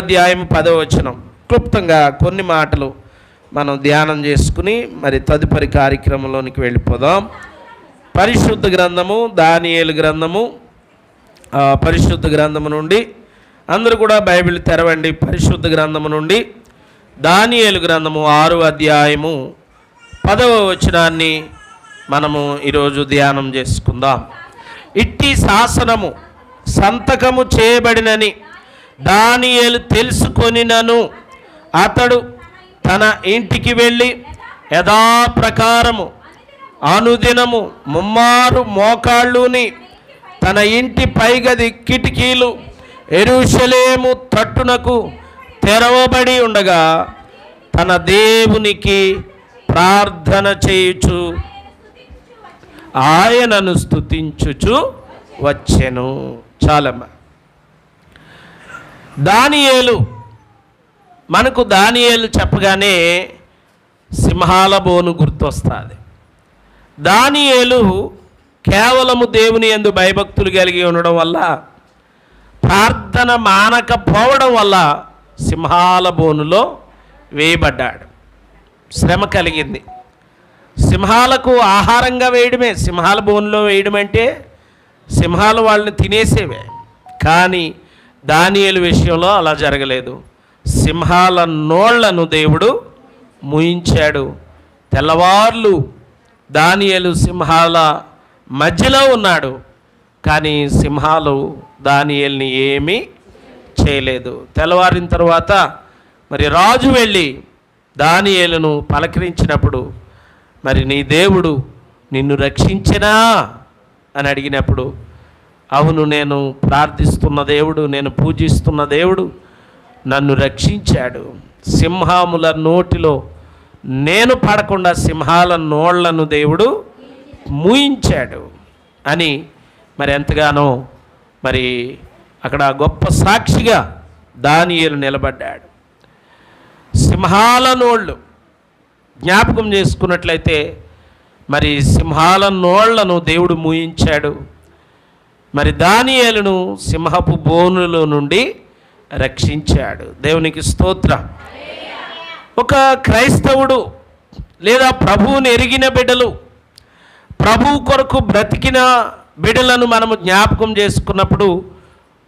అధ్యాయం పదవచనం క్లుప్తంగా కొన్ని మాటలు మనం ధ్యానం చేసుకుని మరి తదుపరి కార్యక్రమంలోనికి వెళ్ళిపోదాం. పరిశుద్ధ గ్రంథము దానియేలు గ్రంథము పరిశుద్ధ గ్రంథము నుండి అందరూ కూడా బైబిల్ తెరవండి. పరిశుద్ధ గ్రంథము నుండి దానియేలు గ్రంథము ఆరు అధ్యాయము పదవ వచనాన్ని మనము ఈరోజు ధ్యానం చేసుకుందాం. ఇట్టి శాసనము సంతకము చేయబడినని దానియేలు తెలుసుకొనినను. అతడు తన ఇంటికి వెళ్ళి యథాప్రకారము అనుదినము ముమ్మారు మోకాళ్ళుని తన ఇంటి పైగది కిటికీలు ఎరుషలేము తట్టునకు తెరవబడి ఉండగా తన దేవునికి ప్రార్థన చేయుచు ఆయనను స్తుతించుచు వచ్చెను. చాలమ్మా. దానియేలు. మనకు దానియేలు చెప్పగానే సింహాల బోను గుర్తొస్తుంది. దానియేలు కేవలము దేవుని ఎందు భయభక్తులు కలిగి ఉండడం వల్ల ప్రార్థన మానకపోవడం వల్ల సింహాల బోనులో వేయబడ్డాడు. శ్రమ కలిగింది. సింహాలకు ఆహారంగా వేయడమే సింహాల బోనులో వేయడం అంటే సింహాలు వాళ్ళని తినేసేవే. కానీ దానియలు విషయంలో అలా జరగలేదు. సింహాల నోళ్ళను దేవుడు ముయించాడు. తెల్లవార్లు దానియలు సింహాల మధ్యలో ఉన్నాడు. కానీ సింహాలు దానియల్ని ఏమీ చేయలేదు. తెల్లవారిన తర్వాత మరి రాజు వెళ్ళి దానియేలును పలకరించినప్పుడు మరి నీ దేవుడు నిన్ను రక్షించినా? అని అడిగినప్పుడు అవును నేను ప్రార్థిస్తున్న దేవుడు నేను పూజిస్తున్న దేవుడు నన్ను రక్షించాడు. సింహాముల నోటిలో నేను పడకుండా సింహాల నోళ్ళను దేవుడు మూయించాడు అని మరి ఎంతగానో మరి అక్కడ గొప్ప సాక్షిగా దానియలు నిలబడ్డాడు. సింహాల నోళ్ళు జ్ఞాపకం చేసుకున్నట్లయితే మరి సింహాల నోళ్ళను దేవుడు మూయించాడు. మరి దానియేలును సింహపు బోనులో నుండి రక్షించాడు. దేవునికి స్తోత్ర. ఒక క్రైస్తవుడు లేదా ప్రభువుని ఎరిగిన బిడ్డలు ప్రభు కొరకు బ్రతికిన బిడ్డలను మనము జ్ఞాపకం చేసుకున్నప్పుడు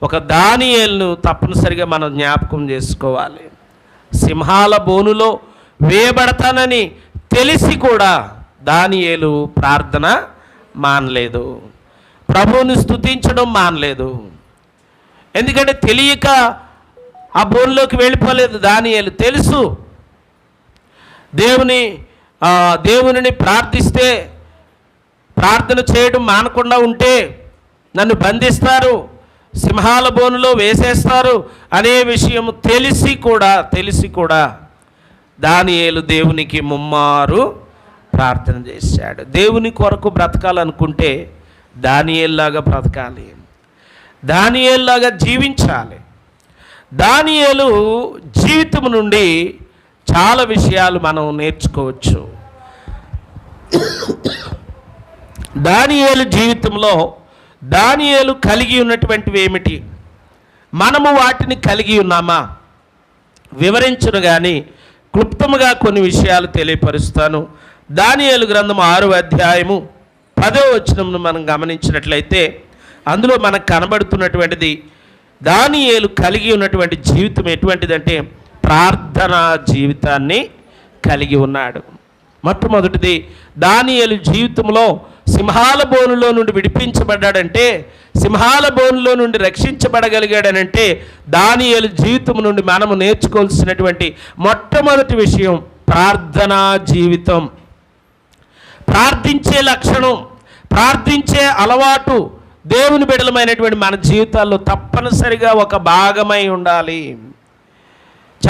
ఒక దానియాలను తప్పనిసరిగా మనం జ్ఞాపకం చేసుకోవాలి. సింహాల బోనులో వేయబడతానని తెలిసి కూడా దానియేలు ప్రార్థన మానలేదు. ప్రభువుని స్తుతించడం మానలేదు. ఎందుకంటే తెలియక ఆ బోన్లోకి వెళ్ళిపోలేదు దానియేలు. తెలుసు. దేవుని దేవుని దేవునిని ప్రార్థిస్తే ప్రార్థన చేయడం మానకుండా ఉంటే నన్ను బంధిస్తారు సింహాల బోనులో వేసేస్తారు అనే విషయం తెలిసి కూడా తెలిసి కూడా దానియేలు దేవునికి ముమ్మారు ప్రార్థన చేశాడు. దేవుని కొరకు బ్రతకాలనుకుంటే దానియేల్లాగా బ్రతకాలి. దానియేల్లాగా జీవించాలి. దానియేలు జీవితం నుండి చాలా విషయాలు మనం నేర్చుకోవచ్చు. దానియేలు జీవితంలో దానియేలు కలిగి ఉన్నటువంటివి ఏమిటి? మనము వాటిని కలిగి ఉన్నామా? వివరించను కానీ క్లుప్తముగా కొన్ని విషయాలు తెలియపరుస్తాను. దానియేలు గ్రంథం ఆరు అధ్యాయము పదో వచనమును మనం గమనించినట్లయితే అందులో మనకు కనబడుతున్నటువంటిది దానియేలు కలిగి ఉన్నటువంటి జీవితం ఎటువంటిదంటే ప్రార్థనా జీవితాన్ని కలిగి ఉన్నాడు. మొట్టమొదటిది దానియలు జీవితంలో సింహాల బోనులో నుండి విడిపించబడ్డాడంటే సింహాల బోనులో నుండి రక్షించబడగలిగాడనంటే దానియలు జీవితం నుండి మనము నేర్చుకోవాల్సినటువంటి మొట్టమొదటి విషయం ప్రార్థనా జీవితం. ప్రార్థించే లక్షణం ప్రార్థించే అలవాటు దేవుని బిడలమైనటువంటి మన జీవితాల్లో తప్పనిసరిగా ఒక భాగమై ఉండాలి.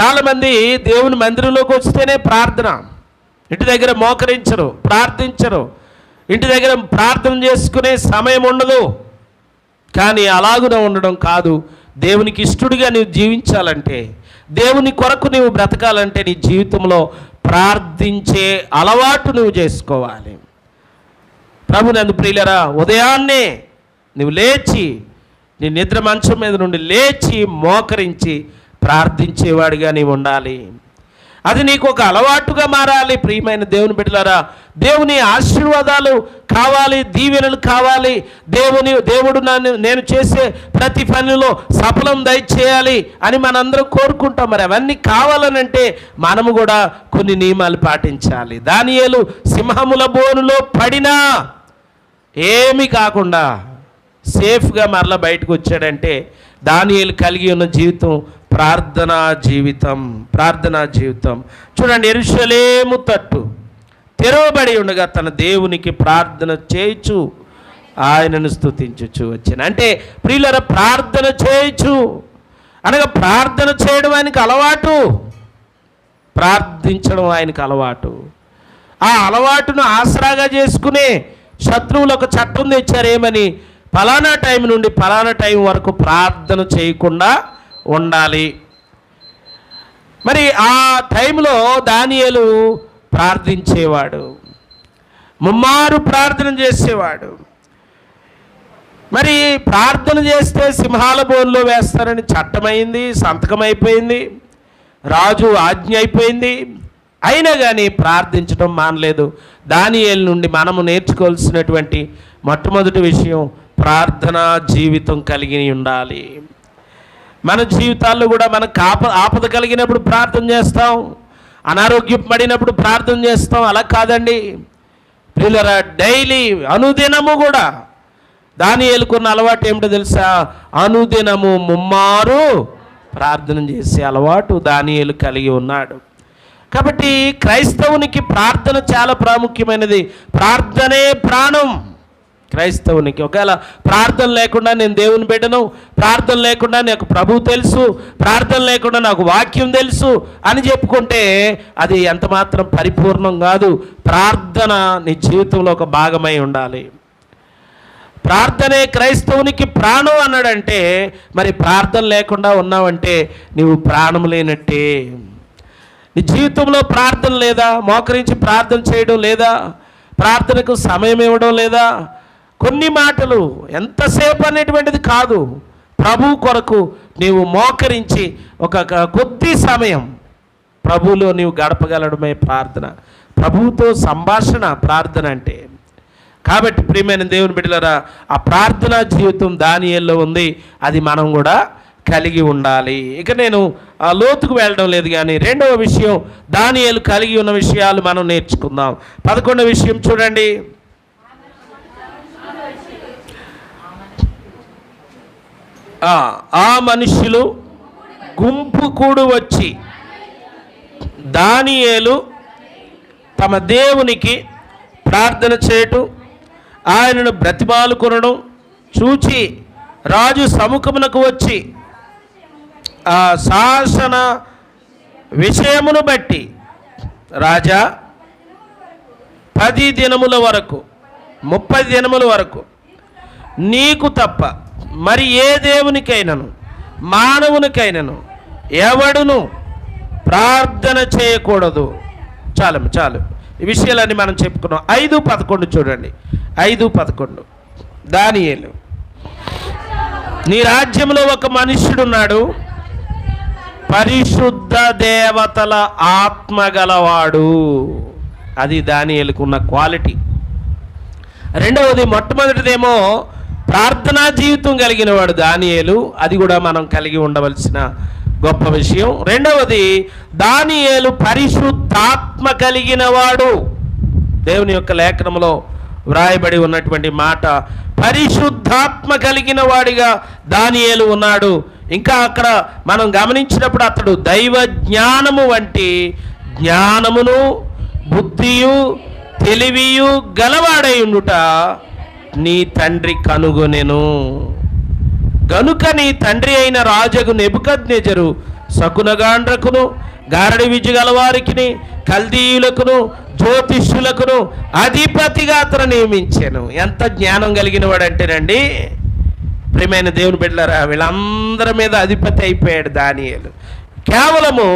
చాలామంది దేవుని మందిరంలోకి వస్తేనే ప్రార్థన. ఇంటి దగ్గర మోకరించరు ప్రార్థించరు. ఇంటి దగ్గర ప్రార్థన చేసుకునే సమయం ఉండదు. కానీ అలాగున ఉండడం కాదు. దేవునికి ఇష్టడిగా నీవు జీవించాలంటే దేవుని కొరకు నీవు బ్రతకాలంటే నీ జీవితంలో ప్రార్థించే అలవాటు నువ్వు చేసుకోవాలి. ప్రభు నందు ప్రియులరా ఉదయాన్నే నువ్వు లేచి నీ నిద్ర మంచం మీద నుండి లేచి మోకరించి ప్రార్థించేవాడిగా నీవు ఉండాలి. అది నీకు ఒక అలవాటుగా మారాలి. ప్రియమైన దేవుని బిడ్డలారా దేవుని ఆశీర్వాదాలు కావాలి దీవెనలు కావాలి. దేవుని దేవుడు నన్ను నేను చేసే ప్రతి పనిలో సఫలం దయచేయాలి అని మనందరం కోరుకుంటాం. మరి అవన్నీ కావాలనంటే మనము కూడా కొన్ని నియమాలు పాటించాలి. దానియేలు సింహముల బోనులో పడినా ఏమీ కాకుండా సేఫ్గా మరలా బయటకు వచ్చాడంటే దానియేలు కలిగి ఉన్న జీవితం ప్రార్థనా జీవితం ప్రార్థనా జీవితం. చూడండి ఎరుషలేము తట్టు తెరవబడి ఉండగా తన దేవునికి ప్రార్థన చేయొచ్చు ఆయనను స్తుతించుచు వచ్చిన. అంటే ప్రియులర ప్రార్థన చేయొచ్చు అనగా ప్రార్థన చేయడం ఆయనకు అలవాటు. ప్రార్థించడం ఆయనకు అలవాటు. ఆ అలవాటును ఆసరాగా చేసుకునే శత్రువులు ఒక చట్టం తెచ్చారేమని ఫలానా టైం నుండి ఫలానా టైం వరకు ప్రార్థన చేయకుండా ఉండాలి. మరి ఆ టైంలో దానియలు ప్రార్థించేవాడు. ముమ్మారు ప్రార్థన చేసేవాడు. మరి ప్రార్థన చేస్తే సింహాల బోన్లో వేస్తారని చట్టమైంది సంతకం అయిపోయింది రాజు ఆజ్ఞ అయిపోయింది. అయినా కానీ ప్రార్థించడం మానలేదు. దానియేలు నుండి మనము నేర్చుకోవాల్సినటువంటి మొట్టమొదటి విషయం ప్రార్థనా జీవితం కలిగి ఉండాలి. మన జీవితాల్లో కూడా మనకు ఆప ఆపద కలిగినప్పుడు ప్రార్థన చేస్తాం. అనారోగ్యం పడినప్పుడు ప్రార్థన చేస్తాం. అలా కాదండి. పిల్లరా డైలీ అనుదినము కూడా దాని ఏలుకున్న అలవాటు ఏమిటో తెలుసా? అనుదినము ముమ్మారు ప్రార్థన చేసే అలవాటు దానియేలు కలిగి ఉన్నాడు. కాబట్టి క్రైస్తవునికి ప్రార్థన చాలా ప్రాముఖ్యమైనది. ప్రార్థనే ప్రాణం. క్రైస్తవునికి. ఒకవేళ ప్రార్థన లేకుండా నేను దేవుని బిడ్డను ప్రార్థన లేకుండా నాకు ప్రభు తెలుసు ప్రార్థన లేకుండా నాకు వాక్యం తెలుసు అని చెప్పుకుంటే అది ఎంత మాత్రం పరిపూర్ణం కాదు. ప్రార్థన నీ జీవితంలో ఒక భాగమై ఉండాలి. ప్రార్థనే క్రైస్తవునికి ప్రాణం అన్నాడంటే మరి ప్రార్థన లేకుండా ఉన్నావంటే నీవు ప్రాణం లేనట్టే. నీ జీవితంలో ప్రార్థన లేదా? మోకరించి ప్రార్థన చేయడం లేదా? ప్రార్థనకు సమయం ఇవ్వడం లేదా? కొన్ని మాటలు ఎంతసేపు అనేటువంటిది కాదు. ప్రభు కొరకు నీవు మోకరించి ఒక కొద్ది సమయం ప్రభువులో నీవు గడపగలడమే ప్రార్థన. ప్రభువుతో సంభాషణ ప్రార్థన అంటే. కాబట్టి ప్రియమైన దేవుని బిడ్డలరా ఆ ప్రార్థనా జీవితం దానియల్లో ఉంది. అది మనం కూడా కలిగి ఉండాలి. ఇక నేను ఆ లోతుకు వెళ్ళడం లేదు కానీ రెండవ విషయం దానియేలు కలిగి ఉన్న విషయాలు మనం నేర్చుకుందాం. పదకొండవ విషయం చూడండి. ఆ, మనుషులు గుంపు కూడు వచ్చి దానియేలు తమ దేవునికి ప్రార్థన చేయటం ఆయనను బ్రతిమాలు కొనడం చూచి రాజు సముఖమునకు వచ్చి ఆ శాసన విషయమును బట్టి రాజా పది దినముల వరకు ముప్పై దినముల వరకు నీకు తప్ప మరి ఏ దేవునికైనను? మానవునికైనను? ఎవడును? ప్రార్థన చేయకూడదు. చాలు చాలు. ఈ విషయాలన్నీ మనం చెప్పుకున్నాం. ఐదు పదకొండు చూడండి. ఐదు పదకొండు. దానియేలు. నీ రాజ్యంలో ఒక మనుష్యుడున్నాడు. పరిశుద్ధ దేవతల ఆత్మ గలవాడు. అది దానియేలుకున్న క్వాలిటీ. రెండవది మొట్టమొదటిదేమో ప్రార్థనా జీవితం కలిగిన వాడు దానియేలు అది కూడా మనం కలిగి ఉండవలసిన గొప్ప విషయం. రెండవది దానియేలు పరిశుద్ధాత్మ కలిగిన వాడు దేవుని యొక్క లేఖనంలో వ్రాయబడి ఉన్నటువంటి మాట పరిశుద్ధాత్మ కలిగిన వాడిగా దానియేలు ఉన్నాడు. ఇంకా అక్కడ మనం గమనించినప్పుడు అతడు దైవ జ్ఞానము వంటి జ్ఞానమును బుద్ధియు తెలివియు గలవాడై ఉండుట నీ తండ్రి కనుగొనెను. గనుక నీ తండ్రి అయిన రాజగు నెబుకద్నెజరు శకునగాండ్రకును గారడి విద్య గలవారికిని కల్దీయులకును జ్యోతిష్యులకును అధిపతిగా అతను నియమించాను. ఎంత జ్ఞానం కలిగిన వాడంటేనండి ప్రియమైన దేవుని బిడ్డలారా వీళ్ళందరి మీద అధిపతి అయిపోయాడు దానియేలు. కేవలము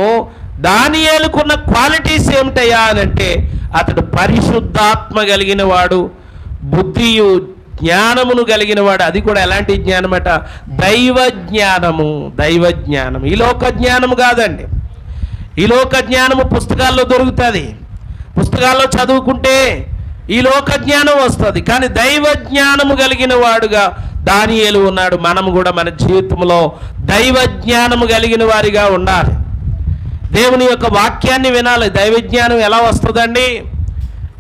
దానియేలుకున్న క్వాలిటీస్ ఏమిటయ్యా అని అంటే అతడు పరిశుద్ధాత్మ కలిగిన వాడు బుద్ధియు జ్ఞానమును కలిగిన వాడు అది కూడా ఎలాంటి జ్ఞానమట? దైవ జ్ఞానము దైవ జ్ఞానం ఈ లోక జ్ఞానము కాదండి. ఈ లోక జ్ఞానము పుస్తకాల్లో దొరుకుతుంది. పుస్తకాల్లో చదువుకుంటే ఈ లోక జ్ఞానం వస్తుంది. కానీ దైవ జ్ఞానము కలిగిన వాడుగా దానియేలు ఉన్నాడు. మనము కూడా మన జీవితంలో దైవ జ్ఞానము కలిగిన వారిగా ఉండాలి. దేవుని యొక్క వాక్యాన్ని వినాలి. దైవ జ్ఞానం ఎలా వస్తుందండి?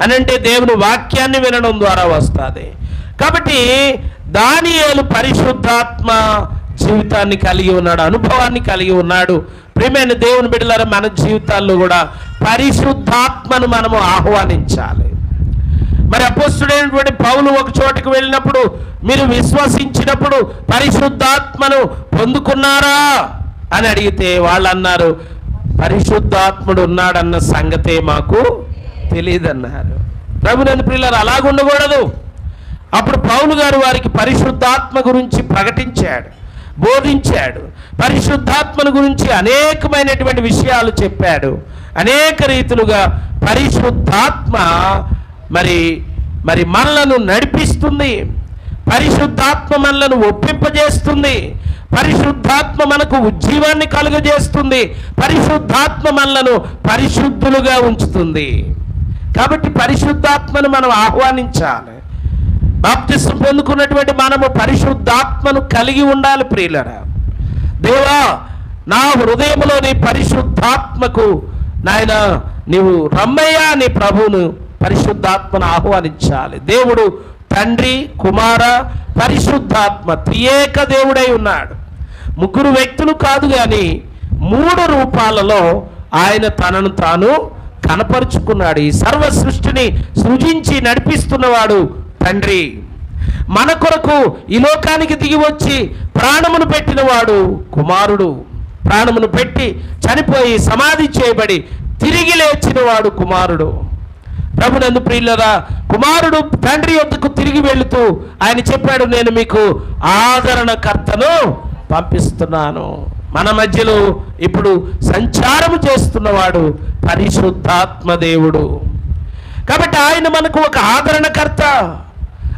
అని అంటే దేవుని వాక్యాన్ని వినడం ద్వారా వస్తుంది. కాబట్టి దానియేలు పరిశుద్ధాత్మ జీవితాన్ని కలిగి ఉన్నాడు అనుభవాన్ని కలిగి ఉన్నాడు. ప్రేమైన దేవుని బిడ్డలారా మన జీవితాల్లో కూడా పరిశుద్ధాత్మను మనము ఆహ్వానించాలి. మరి అపోస్తుడైనటువంటి పౌలు ఒక చోటుకు వెళ్ళినప్పుడు మీరు విశ్వసించినప్పుడు పరిశుద్ధాత్మను పొందుకున్నారా అని అడిగితే వాళ్ళు అన్నారు పరిశుద్ధాత్ముడు ఉన్నాడన్న సంగతే మాకు తెలియదన్నారు. ప్రభు నన్ను పిల్లలు అలాగుండకూడదు అప్పుడు పౌలు గారు వారికి పరిశుద్ధాత్మ గురించి ప్రకటించాడు బోధించాడు పరిశుద్ధాత్మను గురించి అనేకమైనటువంటి విషయాలు చెప్పాడు. అనేక రీతులుగా పరిశుద్ధాత్మ మరి మరి మనలను నడిపిస్తుంది. పరిశుద్ధాత్మ మనలను ఒప్పింపజేస్తుంది. పరిశుద్ధాత్మ మనకు ఉజ్జీవాన్ని కలుగజేస్తుంది. పరిశుద్ధాత్మ మనలను పరిశుద్ధులుగా ఉంచుతుంది. కాబట్టి పరిశుద్ధాత్మను మనం ఆహ్వానించాలి. బాప్తిస్తం పొందుకున్నటువంటి మనము పరిశుద్ధాత్మను కలిగి ఉండాలి ప్రియులరా. దేవా నా హృదయంలో నీ పరిశుద్ధాత్మకు నాయన నీవు రమ్మయ్యా నీ ప్రభువును పరిశుద్ధాత్మను ఆహ్వానించాలి. దేవుడు తండ్రి కుమార పరిశుద్ధాత్మ త్రియేక దేవుడై ఉన్నాడు. ముగ్గురు వ్యక్తులు కాదు కానీ మూడు రూపాలలో ఆయన తనను తాను కనపరుచుకున్నాడు. ఈ సర్వ సృష్టిని సృజించి నడిపిస్తున్నవాడు తండ్రి. మన కొరకు ఈ లోకానికి దిగి వచ్చి ప్రాణమును పెట్టినవాడు కుమారుడు. ప్రాణమును పెట్టి చనిపోయి సమాధి చేయబడి తిరిగి లేచినవాడు కుమారుడు. ప్రభునందు ప్రియులరా కుమారుడు తండ్రి యొద్దకు తిరిగి వెళుతూ ఆయన చెప్పాడు నేను మీకు ఆదరణకర్తను పంపిస్తున్నాను. మన మధ్యలో ఇప్పుడు సంచారము చేస్తున్నవాడు పరిశుద్ధాత్మ దేవుడు. కాబట్టి ఆయన మనకు ఒక ఆదరణకర్త.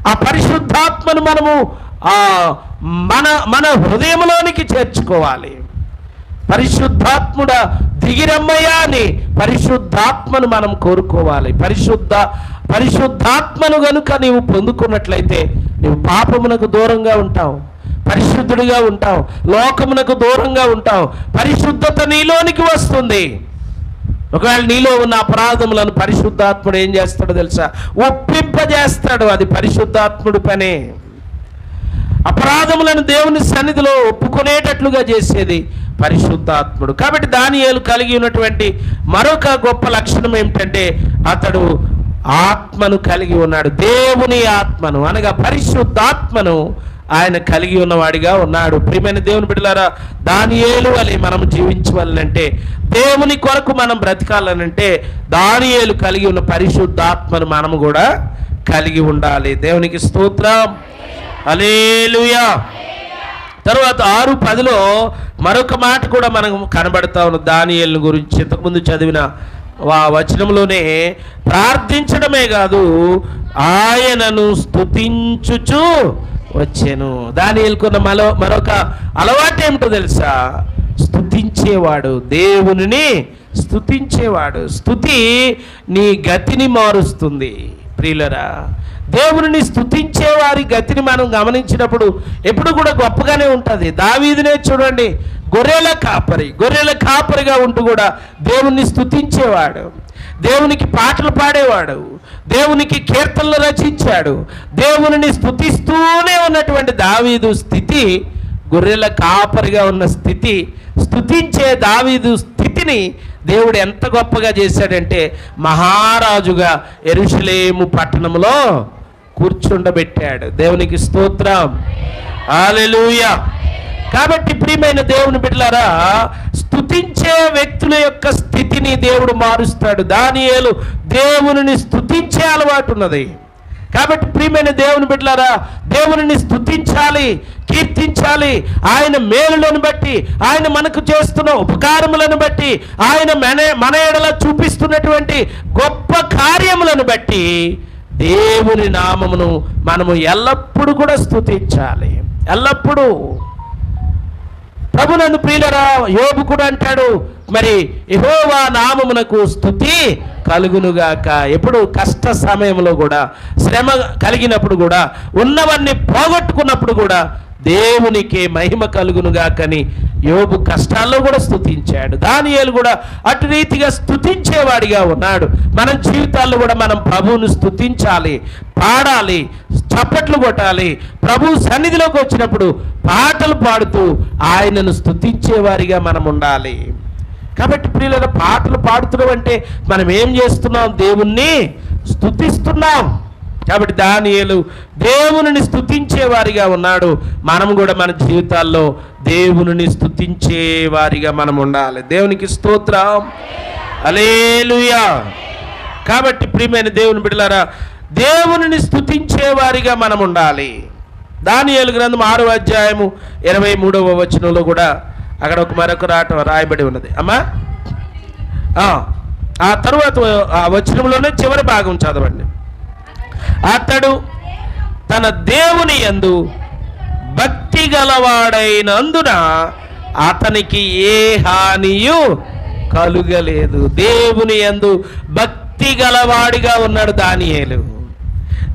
ఆ పరిశుద్ధాత్మను మనము ఆ మన మన హృదయంలోనికి చేర్చుకోవాలి. పరిశుద్ధాత్ముడ దిగిరమ్మయ్యా అని పరిశుద్ధాత్మను మనం కోరుకోవాలి. పరిశుద్ధ పరిశుద్ధాత్మను గనుక నీవు పొందుకున్నట్లయితే నీవు పాపమునకు దూరంగా ఉంటావు. పరిశుద్ధుడిగా ఉంటావు. లోకమునకు దూరంగా ఉంటావు. పరిశుద్ధత నీలోనికి వస్తుంది. ఒకవేళ నీలో ఉన్న అపరాధములను పరిశుద్ధాత్ముడు ఏం చేస్తాడో తెలుసా? ఒప్పింపజేస్తాడు. అది పరిశుద్ధాత్ముడి పనే. అపరాధములను దేవుని సన్నిధిలో ఒప్పుకునేటట్లుగా చేసేది పరిశుద్ధాత్ముడు. కాబట్టి దానియేలు కలిగి ఉన్నటువంటి మరొక గొప్ప లక్షణం ఏమిటంటే అతడు ఆత్మను కలిగి ఉన్నాడు. దేవుని ఆత్మను అనగా పరిశుద్ధాత్మను ఆయన కలిగి ఉన్నవాడిగా ఉన్నాడు. ప్రియమైన దేవుని బిడ్డలారా దానియేలు వలె మనం జీవించవాలంటే దేవుని కొరకు మనం బ్రతకాలనంటే దానియేలు కలిగి ఉన్న పరిశుద్ధాత్మను మనము కూడా కలిగి ఉండాలి. దేవునికి స్తోత్రం. అలేలుయా తర్వాత ఆరు పదిలో మరొక మాట కూడా మనకు కనబడతా ఉన్న దానియల్ని గురించి ఇంతకుముందు చదివిన ఆ వచనంలోనే ప్రార్థించడమే కాదు ఆయనను స్థుతించుచు వచ్చాను. దానియల్కున్న మరో మరొక అలవాటు ఏమిటో తెలుసా? స్థుతించేవాడు దేవునిని స్థుతించేవాడు స్థుతి నీ గతిని మారుస్తుంది. ప్రియులరా దేవుని స్థుతించే వారి గతిని మనం గమనించినప్పుడు ఎప్పుడు కూడా గొప్పగానే ఉంటుంది. దావీదునే చూడండి గొర్రెల కాపరి గొర్రెల కాపరిగా ఉంటూ కూడా దేవుణ్ణి స్థుతించేవాడు దేవునికి పాటలు పాడేవాడు. దేవునికి కీర్తనలు రచించాడు. దేవుని స్థుతిస్తూనే ఉన్నటువంటి దావీదు స్థితి గొర్రెల కాపరిగా ఉన్న స్థితి స్థుతించే దావీదు స్థితిని దేవుడు ఎంత గొప్పగా చేశాడంటే మహారాజుగా ఎరుషలేము పట్టణంలో కూర్చుండబెట్టాడు. దేవునికి స్తోత్రం. ఆలెలూయ కాబట్టి ప్రియమైన దేవుని బిడ్డలారా స్థుతించే వ్యక్తుల యొక్క స్థితిని దేవుడు మారుస్తాడు. దానియేలు దేవుని స్థుతించే అలవాటు ఉన్నది. కాబట్టి ప్రియమైన దేవుని బిడ్డలారా దేవుని స్థుతించాలి కీర్తించాలి. ఆయన మేలులను బట్టి ఆయన మనకు చేస్తున్న ఉపకారములను బట్టి ఆయన మన మన ఎడల చూపిస్తున్నటువంటి గొప్ప కార్యములను బట్టి దేవుని నామమును మనము ఎల్లప్పుడూ కూడా స్థుతించాలి. ఎల్లప్పుడూ. ప్రభునందు ప్రియులరా యోబు కూడా అంటాడు మరి యహోవా నామమునకు స్థుతి కలుగునుగాక. ఎప్పుడు కష్ట సమయంలో కూడా శ్రమ కలిగినప్పుడు కూడా ఉన్నవన్నీ పోగొట్టుకున్నప్పుడు కూడా దేవునికి మహిమ కలుగునుగాకని యోబు కష్టాల్లో కూడా స్థుతించాడు దానియాలు కూడా అటు రీతిగా స్తుతించేవాడిగా ఉన్నాడు. మన జీవితాల్లో కూడా మనం ప్రభువును స్థుతించాలి పాడాలి చప్పట్లు కొట్టాలి. ప్రభు సన్నిధిలోకి వచ్చినప్పుడు పాటలు పాడుతూ ఆయనను స్తుతించేవారిగా మనం ఉండాలి. కాబట్టి ప్రియుల పాటలు పాడుతున్నాం అంటే మనం ఏం చేస్తున్నాం? దేవుణ్ణి స్థుతిస్తున్నాం కాబట్టి దానియలు దేవుని స్థుతించేవారిగా ఉన్నాడు. మనం కూడా మన జీవితాల్లో దేవుని స్థుతించేవారిగా మనం ఉండాలి. దేవునికి స్తోత్రం. అలేలుయా కాబట్టి ప్రియమైన దేవుని బిడ్డలారా దేవుని స్థుతించేవారిగా మనం ఉండాలి. దానియలు గ్రంథం ఆరో అధ్యాయము ఇరవై మూడవ వచనంలో కూడా అక్కడ ఒక మరొక రాట రాయబడి ఉన్నది. అమ్మా? ఆ, ఆ తరువాత ఆ వచనంలోనే చివరి భాగం చదవండి. అతడు తన దేవుని యందు భక్తి గలవాడైనందున అతనికి ఏ హానియు కలుగలేదు. దేవుని యందు భక్తి గలవాడిగా ఉన్నాడు దానియేలు.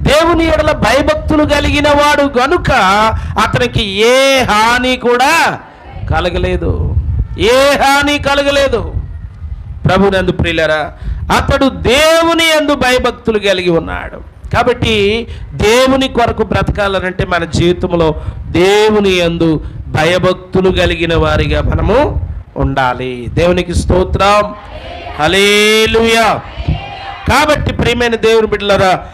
దేవుని ఎడల భయభక్తులు కలిగిన వాడు గనుక అతనికి ఏ హాని కూడా కలగలేదు. ఏ హాని కలగలేదు. ప్రభునందు ప్రియులరా అతడు దేవుని యందు భయభక్తులు కలిగి ఉన్నాడు. కాబట్టి దేవుని కొరకు బ్రతకాలనంటే మన జీవితంలో దేవుని యందు భయభక్తులు కలిగిన వారిగా మనము ఉండాలి. దేవునికి స్తోత్రం. హలేలుయా కాబట్టి ప్రియమైన దేవుని బిడ్డలరా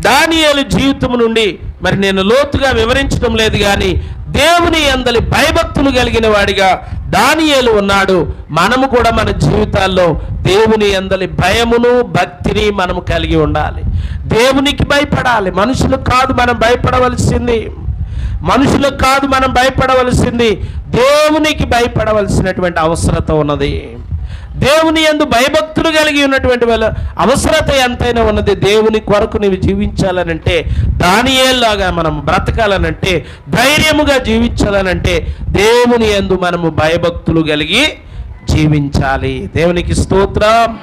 దానియాలు జీవితం నుండి మరి నేను లోతుగా వివరించడం లేదు కానీ దేవుని అందలి భయభక్తులు కలిగిన వాడిగా దానియేలు ఉన్నాడు. మనము కూడా మన జీవితాల్లో దేవుని అందలి భయమును భక్తిని మనము కలిగి ఉండాలి. దేవునికి భయపడాలి. మనుషులకు కాదు మనం భయపడవలసింది. మనుషులకు కాదు మనం భయపడవలసింది. దేవునికి భయపడవలసినటువంటి అవసరత ఉన్నది. దేవుని యందు భయభక్తులు కలిగి ఉన్నటువంటి వాళ్ళ అవసరత ఎంతైనా ఉన్నది. దేవుని కొరకు నీవు జీవించాలనంటే దానియేలాగా మనం బ్రతకాలనంటే ధైర్యముగా జీవించాలనంటే దేవుని యందు మనము భయభక్తులు కలిగి జీవించాలి. దేవునికి స్తోత్రం.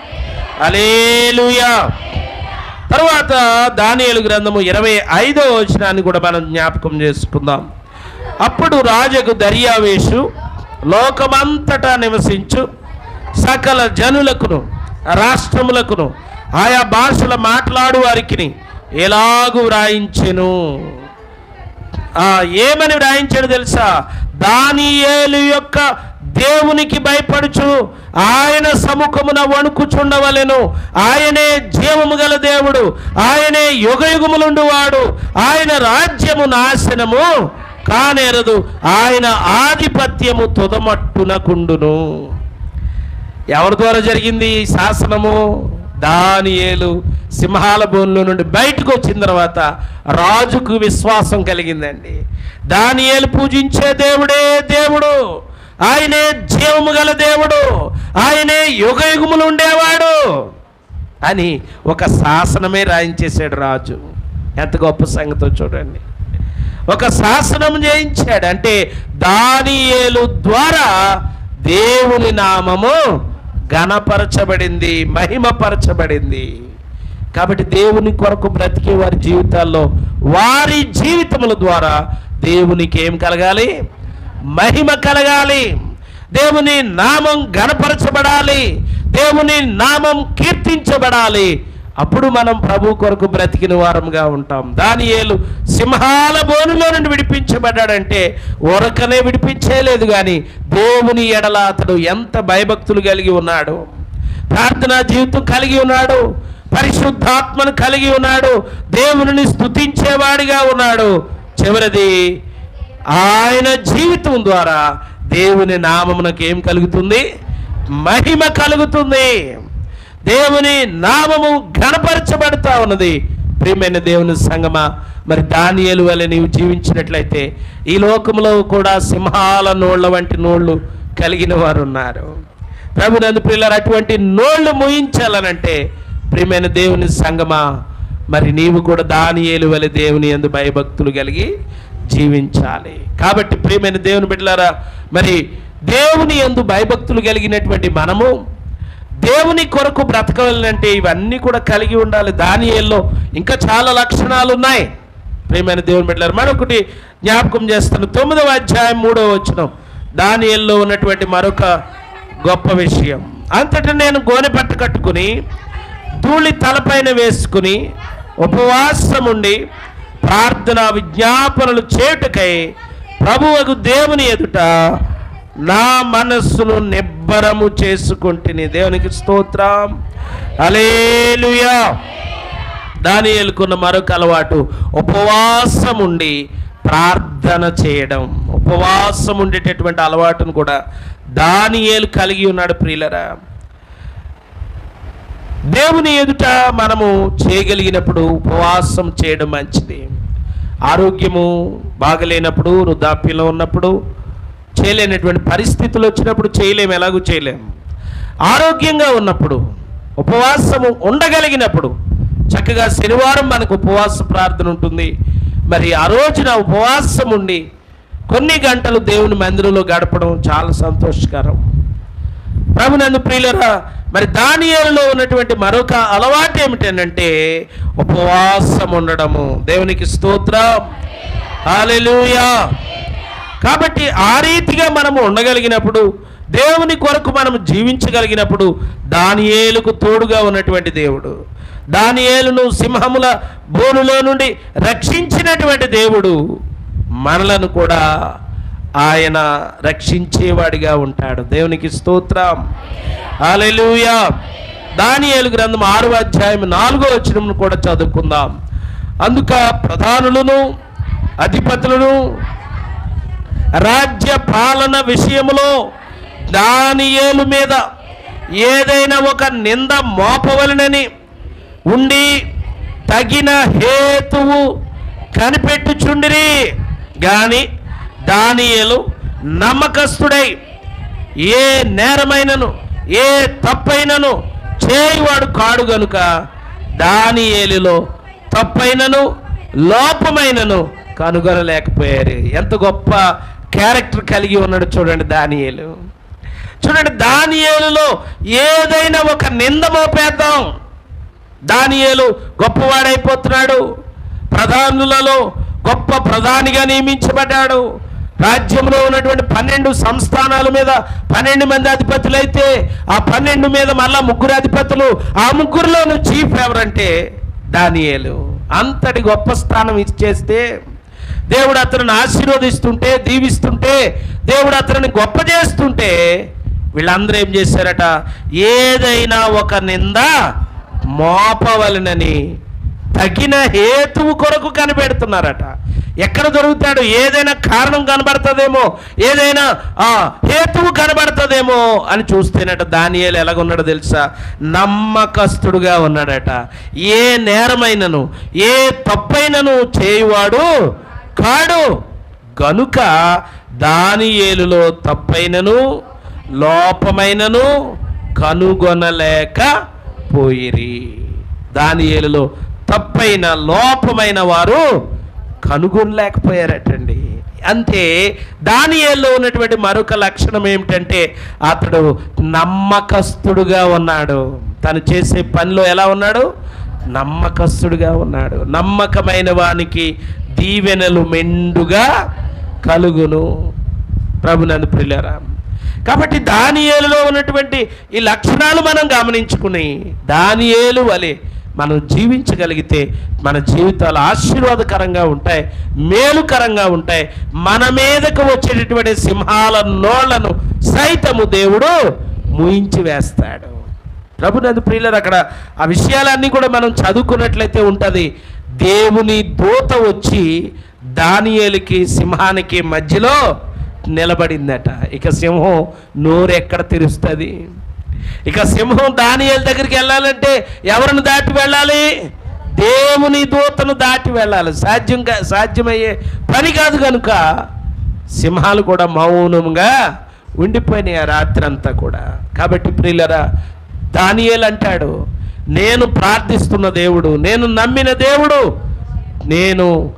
అలేలుయా తర్వాత దానియలు గ్రంథము ఇరవై ఐదో వచనాన్ని కూడా మనం జ్ఞాపకం చేసుకుందాం. అప్పుడు రాజకు దర్యావేషు లోకమంతటా నివసించు. సకల జనులకును రాష్ట్రములకును ఆయా భాషల మాట్లాడు వారికి ఎలాగూ వ్రాయించెను? ఏమని వ్రాయించాడు తెలుసా? దానియేలు యొక్క దేవునికి భయపడుచు ఆయన సముఖమున వణుకుచుండవలెను. ఆయనే జీవము గల దేవుడు ఆయనే యుగయుగములుండువాడు ఆయన రాజ్యము నాశనము కానేరదు ఆయన ఆధిపత్యము తుదమట్టునకుండును. ఎవరి ద్వారా జరిగింది ఈ శాసనము? దానియేలు సింహాల బోన్లో నుండి బయటకు వచ్చిన తర్వాత రాజుకు విశ్వాసం కలిగిందండి. దానియేలు పూజించే దేవుడే దేవుడు. ఆయనే జీవము గల దేవుడు. ఆయనే యుగ యుగములు ఉండేవాడు. అని ఒక శాసనమే రాయించేశాడు రాజు. ఎంత గొప్ప సంగతో చూడండి. ఒక శాసనం చేయించాడు. అంటే దానియేలు ద్వారా దేవుని నామము ఘనపరచబడింది మహిమపరచబడింది. కాబట్టి దేవుని కొరకు బ్రతికే వారి జీవితాల్లో వారి జీవితముల ద్వారా దేవునికి ఏం కలగాలి? మహిమ కలగాలి. దేవుని నామం గణపరచబడాలి దేవుని నామం కీర్తించబడాలి. అప్పుడు మనం ప్రభు కొరకు బ్రతికిన వారంగా ఉంటాం. దాని ఏలు సింహాల బోనులో నుండి విడిపించబడ్డాడంటే ఒరకనే విడిపించేలేదు కానీ దేవుని ఎడల అతడు ఎంత భయభక్తులు కలిగి ఉన్నాడు. ప్రార్థనా జీవితం కలిగి ఉన్నాడు. పరిశుద్ధాత్మను కలిగి ఉన్నాడు. దేవుని స్తుతించేవాడిగా ఉన్నాడు. చివరిది ఆయన జీవితం ద్వారా దేవుని నామమునకు ఏం కలుగుతుంది? మహిమ కలుగుతుంది. దేవుని నామము ఘనపరచబడతా ఉన్నది. ప్రియమైన దేవుని సంగమా మరి దానియలు వల్ల నీవు జీవించినట్లయితే ఈ లోకంలో కూడా సింహాల నోళ్ళ వంటి నోళ్ళు కలిగిన వారు ఉన్నారు ప్రభు నందు పిల్లలు అటువంటి నోళ్ళు ముయించాలనంటే ప్రియమైన దేవుని సంగమా మరి నీవు కూడా దానియేలు వలె దేవుని ఎందు భయభక్తులు కలిగి జీవించాలి. కాబట్టి ప్రియమైన దేవుని బిడ్డలారా మరి దేవుని ఎందు భయభక్తులు కలిగినటువంటి మనము దేవుని కొరకు బ్రతకవాలంటే ఇవన్నీ కూడా కలిగి ఉండాలి. దానియేల్లో ఇంకా చాలా లక్షణాలు ఉన్నాయి ప్రేమైన దేవుని బిడ్డలారు మరొకటి జ్ఞాపకం చేస్తాను. తొమ్మిదవ అధ్యాయం మూడవ వచ్చిన దానియల్లో ఉన్నటువంటి మరొక గొప్ప విషయం. అంతటా నేను గోనె పట్ట కట్టుకుని ధూళి తలపైన వేసుకుని ఉపవాసం ఉండి ప్రార్థన విజ్ఞాపనలు చేటుకై ప్రభువకు దేవుని ఎదుట నా మనస్సును నిబ్బరము చేసుకుంటుని దేవునికి స్తోత్రం. అలేలుయా దానియలుకున్న మరొక అలవాటు ఉపవాసం ఉండి ప్రార్థన చేయడం. ఉపవాసం ఉండేటటువంటి అలవాటును కూడా దానియేలు కలిగి ఉన్నాడు ప్రియులరా. దేవుని ఎదుట మనము చేయగలిగినప్పుడు ఉపవాసం చేయడం మంచిది. ఆరోగ్యము బాగలేనప్పుడు వృద్ధాప్యంలో ఉన్నప్పుడు చేయలేనటువంటి పరిస్థితులు వచ్చినప్పుడు చేయలేము ఎలాగూ చేయలేము. ఆరోగ్యంగా ఉన్నప్పుడు ఉపవాసము ఉండగలిగినప్పుడు చక్కగా శనివారం మనకు ఉపవాస ప్రార్థన ఉంటుంది. మరి ఆ రోజున ఉపవాసం ఉండి కొన్ని గంటలు దేవుని మందిరంలో గడపడం చాలా సంతోషకరం. ప్రభునందు ప్రియులరా మరి దానియేలులో ఉన్నటువంటి మరొక అలవాటు ఏమిటంటే ఉపవాసం ఉండడము. దేవునికి స్తోత్రం. హల్లెలూయా. కాబట్టి ఆ రీతిగా మనము ఉండగలిగినప్పుడు దేవుని కొరకు మనం జీవించగలిగినప్పుడు దానియేలుకు తోడుగా ఉన్నటువంటి దేవుడు. దానియేలును సింహముల బోనులో నుండి రక్షించినటువంటి దేవుడు మనలను కూడా ఆయన రక్షించేవాడిగా ఉంటాడు. దేవునికి స్తోత్రం. హల్లెలూయా. దానియేలు గ్రంథం ఆరు అధ్యాయం నాలుగో వచ్చినమును కూడా చదువుకుందాం. అందుక ప్రధానులను అధిపతులను రాజ్య పాలన విషయంలో దానియేలు మీద ఏదైనా ఒక నింద మోపవలనని ఉండి తగిన హేతువు కనిపెట్టుచుండిరి. గాని దానియేలు నమ్మకస్తుడై ఏ నేరమైనను ఏ తప్పైనను చేయువాడు కాడు గనుక దానియేలులో తప్పైనను లోపమైనను కనుగొనలేకపోయారు. ఎంత గొప్ప క్యారెక్టర్ కలిగి ఉన్నాడు చూడండి దానియేలు. చూడండి దానియేలులో ఏదైనా ఒక నింద మోపేద్దాం. దానియేలు గొప్పవాడైపోతున్నాడు. ప్రధానులలో గొప్ప ప్రధానిగా నియమించబడ్డాడు. రాజ్యంలో ఉన్నటువంటి పన్నెండు సంస్థానాల మీద పన్నెండు మంది అధిపతులు అయితే ఆ పన్నెండు మీద మళ్ళా ముగ్గురు అధిపతులు. ఆ ముగ్గురులోను చీఫ్ ఎవరంటే దానియేలు. అంతటి గొప్ప స్థానం ఇచ్చేస్తే దేవుడు అతనిని ఆశీర్వదిస్తుంటే దీవిస్తుంటే దేవుడు అతనిని గొప్ప చేస్తుంటే వీళ్ళందరూ ఏం చేశారట? ఏదైనా ఒక నింద మోపవలనని తగిన హేతువు కొరకు కనిపెడుతున్నారట. ఎక్కడ దొరుకుతాడు? ఏదైనా కారణం కనబడుతుందేమో? ఏదైనా ఆ హేతువు కనబడుతుందేమో అని చూస్తేనట దానియేలు ఎలాగున్నాడో తెలుసా? నమ్మకస్తుడుగా ఉన్నాడట. ఏ నేరమైనను ఏ తప్పైనను చేయువాడు కాడు. గనుక దానియేలులో తప్పైనను లోపమైనను కనుగొనలేక పోయిరి. దానియేలులో తప్పైన లోపమైన వారు కనుగొనలేకపోయారటండి. అంతే దానియేల్లో ఉన్నటువంటి మరొక లక్షణం ఏమిటంటే అతడు నమ్మకస్తుడుగా ఉన్నాడు. తను చేసే పనిలో ఎలా ఉన్నాడు? నమ్మకస్తుడుగా ఉన్నాడు. నమ్మకమైన వానికి దీవెనలు మెండుగా కలుగును. ప్రభునందు ప్రిలరా కాబట్టి దానియేలులో ఉన్నటువంటి ఈ లక్షణాలు మనం గమనించుకుని దానియేలు వలె మనం జీవించగలిగితే మన జీవితాలు ఆశీర్వాదకరంగా ఉంటాయి మేలుకరంగా ఉంటాయి. మన మీదకు వచ్చేటటువంటి సింహాల నోళ్ళను సైతము దేవుడు ముయించి వేస్తాడు. ప్రభునందు ప్రియులరు అక్కడ ఆ విషయాలన్నీ కూడా మనం చదువుకున్నట్లయితే ఉంటుంది. దేవుని దూత వచ్చి దానియేలుకి సింహానికి మధ్యలో నిలబడిందట. ఇక సింహం నోరు ఎక్కడ తెరుస్తుంది? ఇక సింహం దానియేలు దగ్గరికి వెళ్ళాలంటే ఎవరిని దాటి వెళ్ళాలి? దేవుని దూతను దాటి వెళ్ళాలి. సాధ్యం సాధ్యమయ్యే పని కాదు కనుక సింహాలు కూడా మౌనంగా ఉండిపోయినాయి ఆ రాత్రి అంతా కూడా. కాబట్టి ప్రియులరా దానియేలు అంటాడు నేను ప్రార్థిస్తున్న దేవుడు నేను నమ్మిన దేవుడు నేను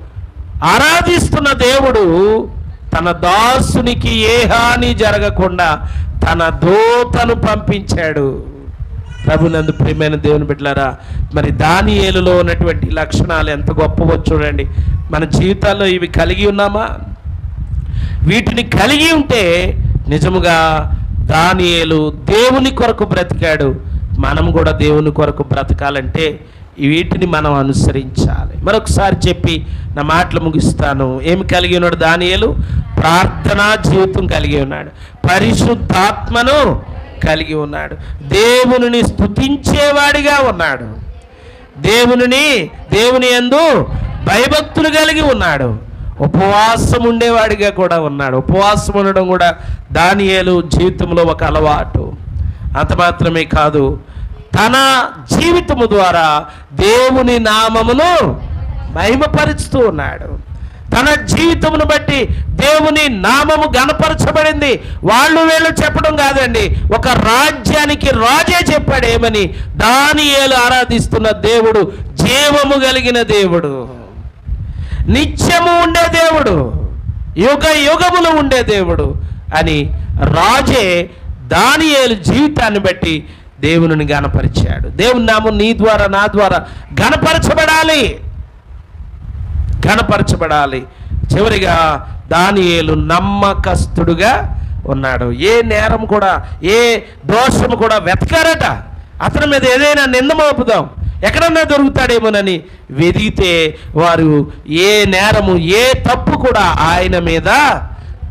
ఆరాధిస్తున్న దేవుడు తన దాసునికి ఏ హాని జరగకుండా తన దూతను పంపించాడు. ప్రభునందు ప్రియమైన దేవుని బిడ్డలారా మరి దానియేలులో ఉన్నటువంటి లక్షణాలు ఎంత గొప్పవో చూడండి. మన జీవితాల్లో ఇవి కలిగి ఉన్నామా? వీటిని కలిగి ఉంటే నిజముగా దానియేలు దేవుని కొరకు బ్రతికాడు. మనం కూడా దేవుని కొరకు బ్రతకాలంటే వీటిని మనం అనుసరించాలి. మరొకసారి చెప్పి నా మాటలు ముగిస్తాను. ఏమి కలిగి ఉన్నాడు దానియలు? ప్రార్థనా జీవితం కలిగి ఉన్నాడు. పరిశుద్ధాత్మను కలిగి ఉన్నాడు. దేవునిని స్తుతించేవాడిగా ఉన్నాడు. దేవునిని దేవుని ఎందు భయభక్తులు కలిగి ఉన్నాడు. ఉపవాసం ఉండేవాడిగా కూడా ఉన్నాడు. ఉపవాసం ఉండడం కూడా దానియేలు జీవితంలో ఒక అలవాటు. అంత మాత్రమే కాదు తన జీవితము ద్వారా దేవుని నామమును మహిమపరుచుతూ ఉన్నాడు. తన జీవితమును బట్టి దేవుని నామము గణపరచబడింది వాళ్ళు వీళ్ళు చెప్పడం కాదండి ఒక రాజ్యానికి రాజే చెప్పాడు ఏమని ఏలు ఆరాధిస్తున్న దేవుడు జీవము కలిగిన దేవుడు. నిత్యము ఉండే దేవుడు యుగ యుగములు ఉండే దేవుడు అని రాజే దానియేలు జీవితాన్ని బట్టి దేవుని గణపరిచాడు దేవుని నామం నీ ద్వారా నా ద్వారా గణపరచబడాలి ఘనపరచబడాలి. చివరిగా దానియేలు నమ్మకస్తుడుగా ఉన్నాడు. ఏ నేరం కూడా ఏ దోషము కూడా వెతకారట. అతని మీద ఏదైనా నింద మోపుదాం. ఎక్కడన్నా దొరుకుతాడేమోనని వెదిగితే వారు ఏ నేరము ఏ తప్పు కూడా ఆయన మీద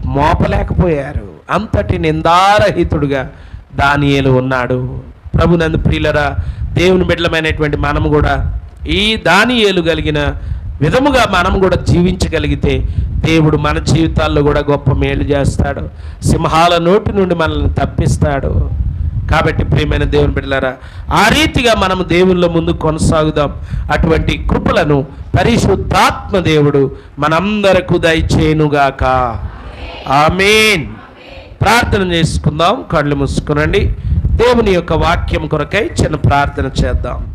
మోపలేకపోయారు. అంతటి నిందారహితుడుగా దానియేలు ఉన్నాడు. ప్రభు నందు ప్రియులరా దేవుని బిడ్డలమైనటువంటి మనము కూడా ఈ దానియేలు కలిగిన విధముగా మనం కూడా జీవించగలిగితే దేవుడు మన జీవితాల్లో కూడా గొప్ప మేలు చేస్తాడు. సింహాల నోటి నుండి మనల్ని తప్పిస్తాడు. కాబట్టి ప్రియమైన దేవుని బిడ్డలారా ఆ రీతిగా మనం దేవుళ్ళ ముందు కొనసాగుదాం. అటువంటి కృపలను పరిశుద్ధాత్మ దేవుడు మనందరకు దయచేయునుగాక. ఆమెన్. ప్రార్థన చేసుకుందాం. కళ్ళు మూసుకునండి. దేవుని యొక్క వాక్యం కొరకై చిన్న ప్రార్థన చేద్దాం.